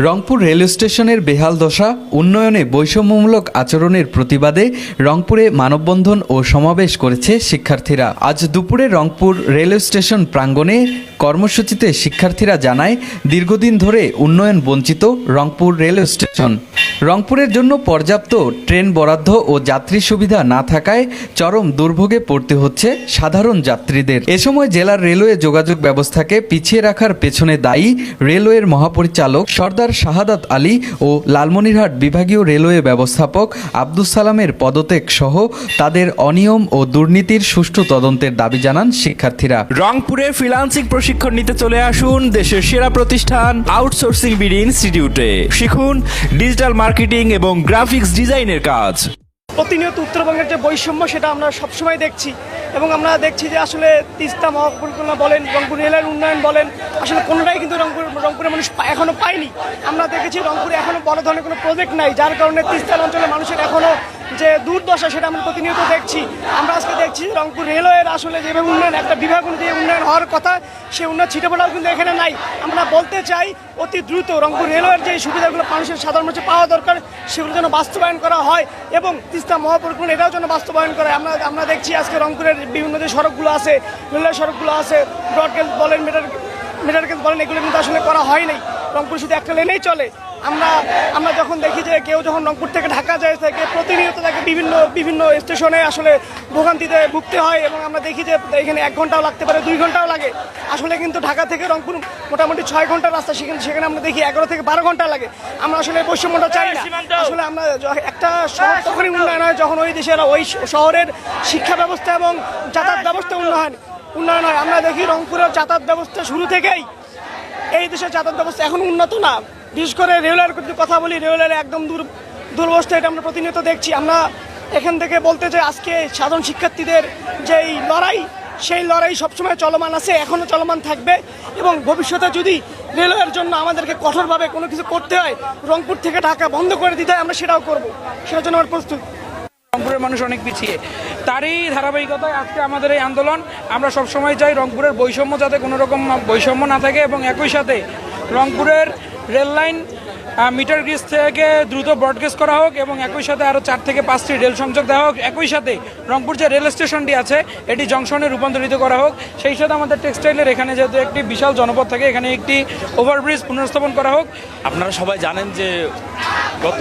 Rangpur rail স্টেশনের বেহাল দশা, উন্নয়নে বৈষম্যমূলক আচরণের প্রতিবাদে রংপুরে মানববন্ধন ও সমাবেশ করেছে শিক্ষার্থীরা। আজ দুপুরে রংপুর রেল স্টেশন প্রাঙ্গণে কর্মসূচিতে শিক্ষার্থীরা জানায়, দীর্ঘদিন ধরে উন্নয়ন বঞ্চিত রংপুর রেল স্টেশন। রংপুরের জন্য পর্যাপ্ত ট্রেন বরাদ্দ ও যাত্রী সুবিধা না থাকায় চরম দুর্ভোগে পড়তে হচ্ছে সাধারণ যাত্রীদের। এ সময় জেলার রেলওয়ে যোগাযোগ ব্যবস্থাকে পিছিয়ে রাখার পেছনে দায়ী রেলওয়ের মহাপরিচালক সর্দার শাহাদাত আলী ও লালমনিরহাট বিভাগীয় রেলওয়ে ব্যবস্থাপক আব্দুস সালামের পদত্যাগ সহ তাদের অনিয়ম ও দুর্নীতির সুষ্ঠু তদন্তের দাবি জানান শিক্ষার্থীরা। রংপুরে ফ্রিল্যান্সিং প্রশিক্ষণ নিতে চলে আসুন দেশের সেরা প্রতিষ্ঠান আউটসোর্সিং বিডি ইনস্টিটিউটে। শিখুন ডিজিটাল মার্কেটিং এবং গ্রাফিক্স ডিজাইনের কাজ। প্রতিনিয়ত উত্তরবঙ্গের যে বৈষম্য সেটা আমরা সবসময় দেখছি। এবং আমরা দেখছি যে আসলে তিস্তা মহাপরিকল্পনা বলেন, রংপুর রেলের উন্নয়ন বলেন, আসলে কোনোটাই কিন্তু রংপুর, রংপুরের মানুষ এখনও এখনও পায়নি। আমরা দেখেছি রংপুরে এখনও বড় ধরনের কোনো প্রজেক্ট নাই, যার কারণে তিস্তার অঞ্চলের মানুষের এখনও যে দুর্দশা সেটা আমরা প্রতিনিয়ত দেখছি। আমরা আজকে দেখছি রংপুর রেলওয়ের আসলে যেভাবে উন্নয়ন, একটা বিভাগ অনুযায়ী উন্নয়ন হওয়ার কথা সেই উন্নয়ন ছিটেফোটাও কিন্তু এখানে নাই। আমরা বলতে চাই, অতি দ্রুত রংপুর রেলওয়ের যে সুবিধাগুলো মানুষের সাধারণ মানুষের পাওয়া দরকার, সেগুলো যেন বাস্তবায়ন করা হয় এবং তিস্তা মহাপরিকল্পনা এটাও যেন বাস্তবায়ন করে আমরা আমরা দেখছি আজকে রংপুরের বিভিন্ন যে সড়কগুলো আছে, রেলওয়ে সড়কগুলো আছে, ব্রডগেজ বলেন, মেটার, মেটারগেজ বলেন, এগুলো কিন্তু আসলে করা হয় নাই। রংপুর শুধু একটা লেনেই চলে। আমরা আমরা যখন দেখি যে কেউ যখন রংপুর থেকে ঢাকা যায় থাকে প্রতিনিয়ত তাকে বিভিন্ন বিভিন্ন স্টেশনে আসলে ভোগান্তিতে ভুগতে হয় এবং আমরা দেখি যে এখানে এক ঘন্টাও লাগতে পারে দুই ঘন্টাও লাগে। আসলে কিন্তু ঢাকা থেকে রংপুর মোটামুটি ছয় ঘণ্টার রাস্তা সেখানে সেখানে আমরা দেখি এগারো থেকে বারো ঘণ্টা লাগে। আমরা আসলে বৈষম্যটা চাই না। আসলে আমরা একটা শহর তখনই উন্নয়ন হয় যখন ওই দেশের ওই শহরের শিক্ষা ব্যবস্থা এবং যাতায়াত ব্যবস্থা উন্নয়ন উন্নয়ন হয়। আমরা দেখি রংপুরের যাতায়াত ব্যবস্থা শুরু থেকেই এই দেশের যাতায়াত ব্যবস্থা এখন উন্নত না। বিশেষ করে যদি কথা বলি রেলওয়ের একদম দূর দুর্বস্থা এটা আমরা প্রতিনিয়ত দেখছি। আমরা এখান থেকে বলতে চাই, আজকে সাধারণ শিক্ষার্থীদের যে এই লড়াই, সেই লড়াই সবসময় চলমান আছে এখনও চলমান থাকবে এবং ভবিষ্যতে যদি রেলওয়ের জন্য আমাদেরকে কঠোরভাবে কোনো কিছু করতে হয়, রংপুর থেকে ঢাকা বন্ধ করে দিতে হয়, আমরা সেটাও করব। সেটার জন্য আমার প্রস্তুত। রংপুরের মানুষ অনেক পিছিয়ে। তারই ধারাবাহিকতায় আজকে আমাদের এই আন্দোলন। আমরা সবসময় চাই রংপুরের বৈষম্য যাতে কোনো রকম বৈষম্য না থাকে এবং একই সাথে রংপুরের রেল লাইন মিটার গ্রিজ থেকে দ্রুত ব্রডগেজ করা হোক এবং একই সাথে আরও চার থেকে পাঁচটি রেল সংযোগ দেওয়া হোক। একই সাথে রংপুর যে রেল স্টেশনটি আছে, এটি জংশনে রূপান্তরিত করা হোক। সেই সাথে আমাদের টেক্সটাইলের এখানে যেহেতু একটি বিশাল জনপদ থাকে, এখানে একটি ওভারব্রিজ পুনর্স্থাপন করা হোক। আপনারা সবাই জানেন যে গত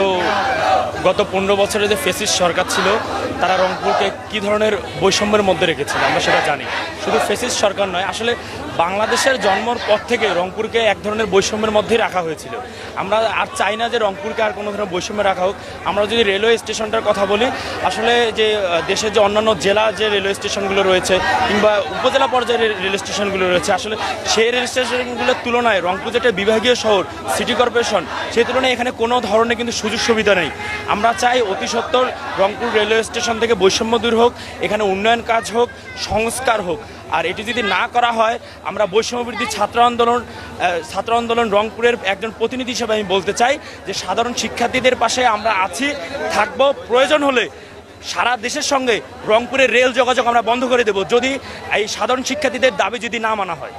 গত পনেরো বছরে যে ফেসিস সরকার ছিল, তারা রংপুরকে কি ধরনের বৈষম্যের মধ্যে রেখেছিল, আমরা সেটা জানি। শুধু ফেসিস সরকার নয়, আসলে বাংলাদেশের জন্মর পর থেকে রংপুরকে এক ধরনের বৈষম্যের মধ্যেই রাখা হয়েছিল। আমরা আর চাই না যে রংপুরকে আর কোনো ধরনের বৈষম্যে রাখা হোক। আমরা যদি রেলওয়ে স্টেশনটার কথা বলি, আসলে যে দেশের যে অন্যান্য জেলা যে রেলওয়ে স্টেশনগুলো রয়েছে কিংবা উপজেলা পর্যায়ের রেল স্টেশনগুলো রয়েছে, আসলে সেই রেল স্টেশনগুলোর তুলনায় রংপুর যেটা বিভাগীয় শহর, সিটি কর্পোরেশন, সেই তুলনায় এখানে কোনো ধরনের কিন্তু সুযোগ সুবিধা নেই। আমরা চাই অতি সত্বর রংপুর রেলওয়ে স্টেশন থেকে বৈষম্য দূর হোক, এখানে উন্নয়ন কাজ হোক, সংস্কার হোক। আর এটি যদি না করা হয়, আমরা বৈষম্য বৃদ্ধি ছাত্র আন্দোলন ছাত্র আন্দোলন রংপুরের একজন প্রতিনিধি হিসেবে আমি বলতে চাই যে সাধারণ শিক্ষার্থীদের পাশে আমরা আছি, থাকব। প্রয়োজন হলে সারা দেশের সঙ্গে রংপুরের রেল যোগাযোগ আমরা বন্ধ করে দেব। যদি এই সাধারণ শিক্ষার্থীদের দাবি যদি না মানা হয়।